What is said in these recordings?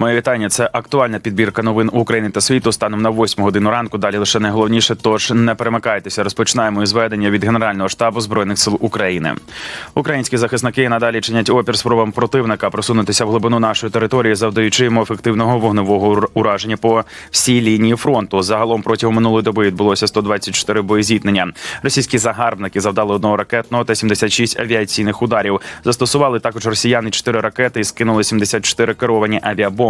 Моє вітання. Це актуальна підбірка новин України та світу станом на 8 годину ранку. Далі лише найголовніше. Тож не перемикайтеся. Розпочинаємо із ведення від Генерального штабу збройних сил України. Українські захисники надалі чинять опір спробам противника просунутися в глибину нашої території, завдаючи йому ефективного вогневого ураження по всій лінії фронту. Загалом протягом минулої доби відбулося 124 боєзіткнення. Російські загарбники завдали одного ракетного та 76 авіаційних ударів. Застосували також росіяни 4 ракети і скинули 74 керовані авіабомби.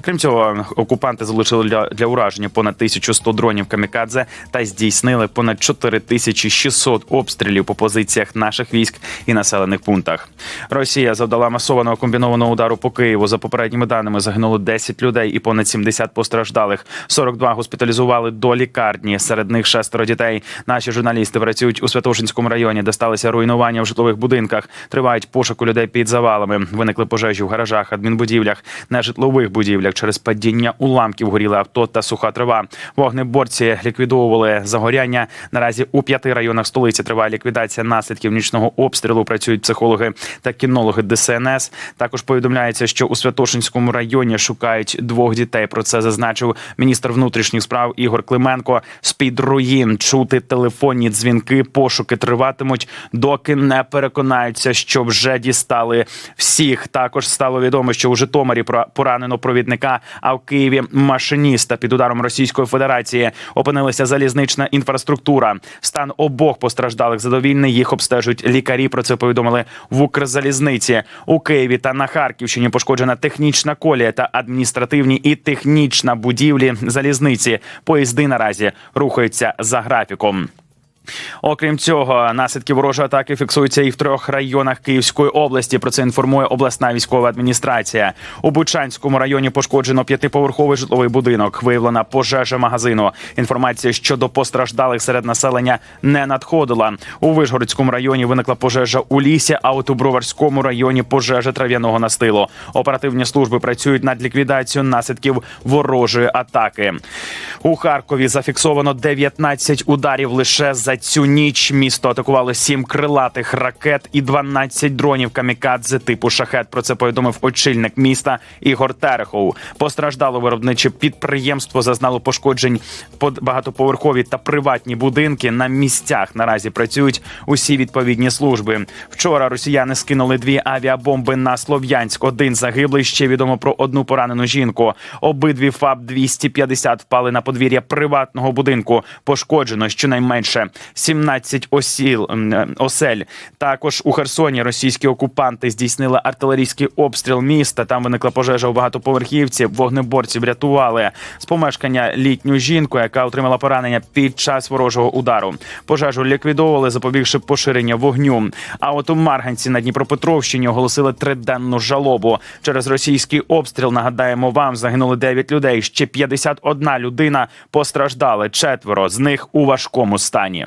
Крім цього, окупанти залишили для, для ураження понад 1100 дронів камікадзе та здійснили понад 4600 обстрілів по позиціях наших військ і населених пунктах. Росія завдала масованого комбінованого удару по Києву. За попередніми даними загинуло 10 людей і понад 70 постраждалих. 42 госпіталізували до лікарні. Серед них шестеро дітей. Наші журналісти працюють у Святошинському районі, де сталися руйнування в житлових будинках. Тривають пошуку людей під завалами. Виникли пожежі в гаражах, адмінбудівлях, нежитлових будівлях через падіння уламків горіли авто та суха трава. Вогнеборці ліквідовували загоряння. Наразі у п'яти районах столиці триває ліквідація наслідків нічного обстрілу. Працюють психологи та кінологи ДСНС. Також повідомляється, що у Святошинському районі шукають двох дітей. Про це зазначив міністр внутрішніх справ Ігор Клименко. З-під руїн чути телефонні дзвінки. Пошуки триватимуть, доки не переконаються, що вже дістали всіх. Також стало відомо, що у Житомирі про- поранено провідника, а в Києві машиніста під ударом Російської Федерації опинилася залізнична інфраструктура. Стан обох постраждалих задовільний. Їх обстежують лікарі. Про це повідомили в Укрзалізниці у Києві та на Харківщині. Пошкоджена технічна колія та адміністративні і технічна будівлі залізниці. Поїзди наразі рухаються за графіком. Окрім цього, наслідки ворожої атаки фіксуються і в трьох районах Київської області. Про це інформує обласна військова адміністрація. У Бучанському районі пошкоджено п'ятиповерховий житловий будинок. Виявлена пожежа магазину. Інформація щодо постраждалих серед населення не надходила. У Вишгородському районі виникла пожежа у лісі. А от у Броварському районі пожежа трав'яного настилу. Оперативні служби працюють над ліквідацією наслідків ворожої атаки. У Харкові зафіксовано 19 ударів лише за цю ніч. Місто атакувало 7 крилатих ракет і 12 дронів камікадзе типу шахет. Про це повідомив очільник міста Ігор Терехов. Постраждало виробниче підприємство, зазнало пошкоджень багатоповерхові та приватні будинки. На місцях наразі працюють усі відповідні служби. Вчора росіяни скинули дві авіабомби на Слов'янськ. Один загиблий. Ще відомо про одну поранену жінку. Обидві ФАБ 250 впали на подвір'я приватного будинку. Пошкоджено щонайменше 17 осіл е, осель. Також у Херсоні російські окупанти здійснили артилерійський обстріл міста. Там виникла пожежа у багатоповерхівці. Вогнеборці врятували з помешкання літню жінку, яка отримала поранення під час ворожого удару. Пожежу ліквідовували, запобігши поширення вогню. А от у Марганці на Дніпропетровщині оголосили триденну жалобу через російський обстріл. Нагадаємо, вам загинули 9 людей. Ще 51 людина постраждали. Четверо з них у важкому стані.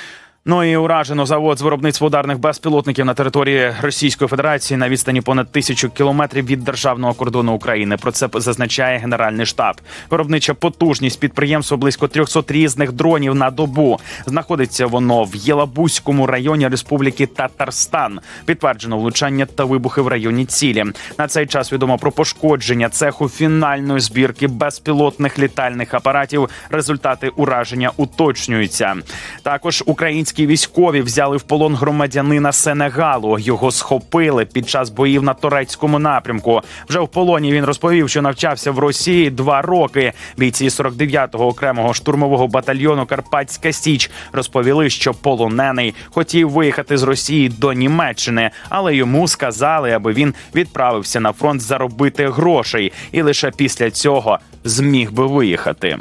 Ну і уражено завод з виробництва ударних безпілотників на території Російської Федерації на відстані понад тисячу кілометрів від державного кордону України. Про це зазначає Генеральний штаб. Виробнича потужність підприємства близько 300 різних дронів на добу. Знаходиться воно в Єлабузькому районі Республіки Татарстан. Підтверджено влучання та вибухи в районі цілі. На цей час відомо про пошкодження цеху фінальної збірки безпілотних літальних апаратів. Результати ураження уточнюються. Також українські військові взяли в полон громадянина Сенегалу. Його схопили під час боїв на турецькому напрямку. Вже в полоні він розповів, що навчався в Росії два роки. Бійці 49-го окремого штурмового батальйону Карпатська Січ розповіли, що полонений хотів виїхати з Росії до Німеччини, але йому сказали, аби він відправився на фронт заробити грошей, і лише після цього зміг би виїхати.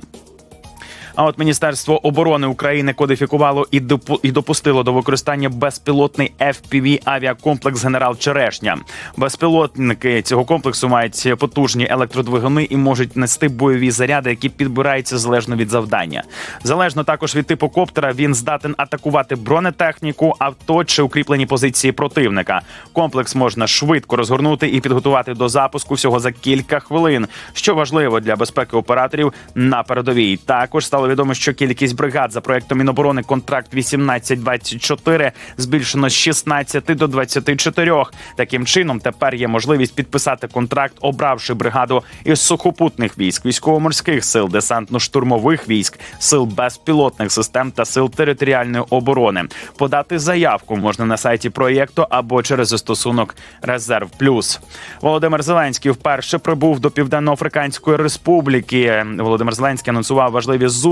А от Міністерство оборони України кодифікувало і допу- і допустило до використання безпілотний fpv авіакомплекс Генерал Черешня. Безпілотники цього комплексу мають потужні електродвигуни і можуть нести бойові заряди, які підбираються залежно від завдання. Залежно також від типу коптера, він здатен атакувати бронетехніку, авто чи укріплені позиції противника. Комплекс можна швидко розгорнути і підготувати до запуску всього за кілька хвилин, що важливо для безпеки операторів на передовій. Також стало відомо, що кількість бригад за проектом Міноборони контракт 18-24 збільшено з 16 до 24. Таким чином, тепер є можливість підписати контракт, обравши бригаду із сухопутних військ, військово-морських сил, десантно-штурмових військ, сил безпілотних систем та сил територіальної оборони. Подати заявку можна на сайті проєкту або через застосунок Резерв Плюс. Володимир Зеленський вперше прибув до Південно-Африканської Республіки. Володимир Зеленський анонсував важливі зустрічі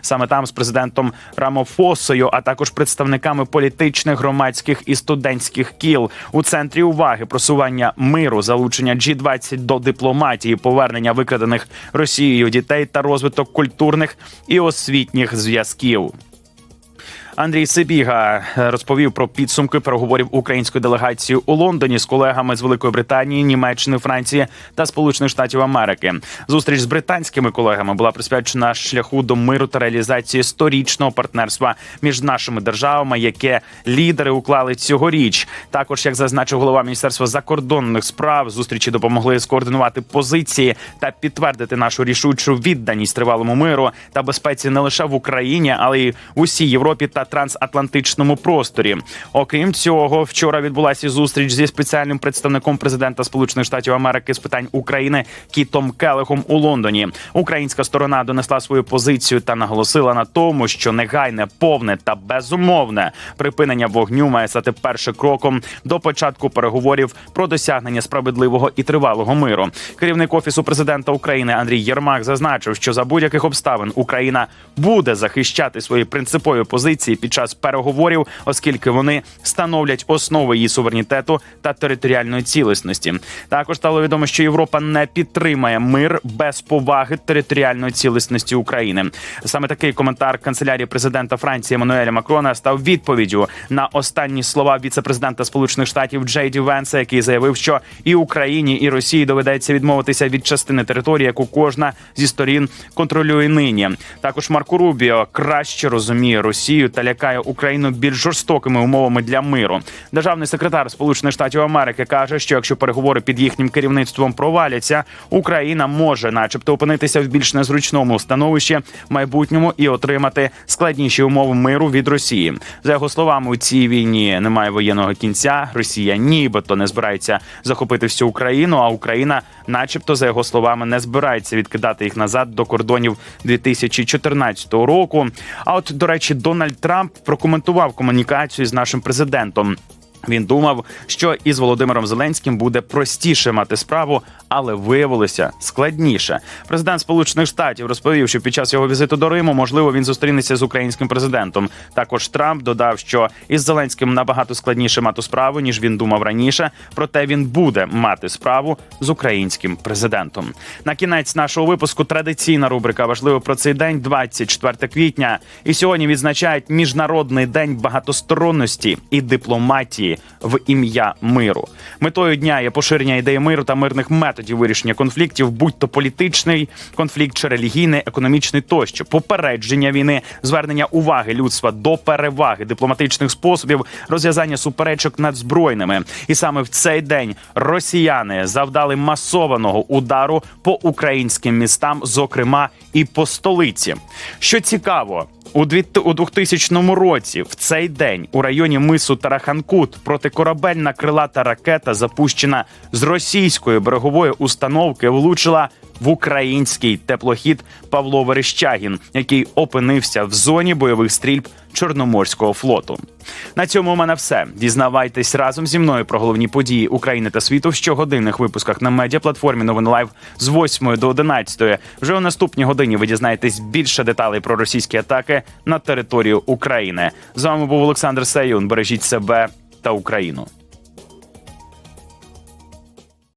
саме там з президентом Рамофосою, а також представниками політичних, громадських і студентських кіл у центрі уваги просування миру, залучення G-20 до дипломатії, повернення викрадених Росією дітей та розвиток культурних і освітніх зв'язків. Андрій Сибіга е, розповів про підсумки переговорів української делегації у Лондоні з колегами з Великої Британії, Німеччини, Франції та Сполучених Штатів Америки. Зустріч з британськими колегами була присвячена шляху до миру та реалізації сторічного партнерства між нашими державами, яке лідери уклали цьогоріч. Також, як зазначив голова міністерства закордонних справ, зустрічі допомогли скоординувати позиції та підтвердити нашу рішучу відданість тривалому миру та безпеці не лише в Україні, але й в усій Європі та трансатлантичному просторі. Окрім цього, вчора відбулася зустріч зі спеціальним представником президента Сполучених Штатів Америки з питань України Кітом Келехом у Лондоні. Українська сторона донесла свою позицію та наголосила на тому, що негайне, повне та безумовне припинення вогню має стати першим кроком до початку переговорів про досягнення справедливого і тривалого миру. Керівник офісу президента України Андрій Єрмак зазначив, що за будь-яких обставин Україна буде захищати свої принципові позиції під час переговорів, оскільки вони становлять основи її суверенітету та територіальної цілісності. Також стало відомо, що Європа не підтримає мир без поваги територіальної цілісності України. Саме такий коментар канцелярії президента Франції Еммануеля Макрона став відповіддю на останні слова віце-президента Сполучених Штатів Джей Ді Венса, який заявив, що і Україні, і Росії доведеться відмовитися від частини території, яку кожна зі сторін контролює нині. Також Марко Рубіо краще розуміє Росію та лякає Україну більш жорстокими умовами для миру. Державний секретар Сполучених Штатів Америки каже, що якщо переговори під їхнім керівництвом проваляться, Україна може, начебто, опинитися в більш незручному становищі в майбутньому і отримати складніші умови миру від Росії. За його словами, у цій війні немає воєнного кінця. Росія нібито не збирається захопити всю Україну, а Україна, начебто, за його словами, не збирається відкидати їх назад до кордонів 2014 року. А от до речі, Дональд Трамп прокоментував комунікацію з нашим президентом. Він думав, що із Володимиром Зеленським буде простіше мати справу, але виявилося складніше. Президент Сполучених Штатів розповів, що під час його візиту до Риму можливо він зустрінеться з українським президентом. Також Трамп додав, що із Зеленським набагато складніше мати справу ніж він думав раніше. Проте він буде мати справу з українським президентом. На кінець нашого випуску традиційна рубрика важливо про цей день, 24 квітня. І сьогодні відзначають міжнародний день багатосторонності і дипломатії в ім'я миру. Метою дня є поширення ідеї миру та мирних методів вирішення конфліктів, будь то політичний конфлікт чи релігійний, економічний тощо, попередження війни, звернення уваги людства до переваги дипломатичних способів, розв'язання суперечок над збройними. І саме в цей день росіяни завдали масованого удару по українським містам, зокрема і по столиці. Що цікаво. У 2000 році в цей день у районі мису Тараханкут протикорабельна крилата ракета, запущена з російської берегової установки, влучила в український теплохід Павло Верещагін, який опинився в зоні бойових стрільб Чорноморського флоту. На цьому у мене все. Дізнавайтесь разом зі мною про головні події України та світу в щогодинних випусках на медіаплатформі Новин Лайв з 8 до 11. Вже у наступній годині ви дізнаєтесь більше деталей про російські атаки на територію України. З вами був Олександр Саюн. Бережіть себе та Україну.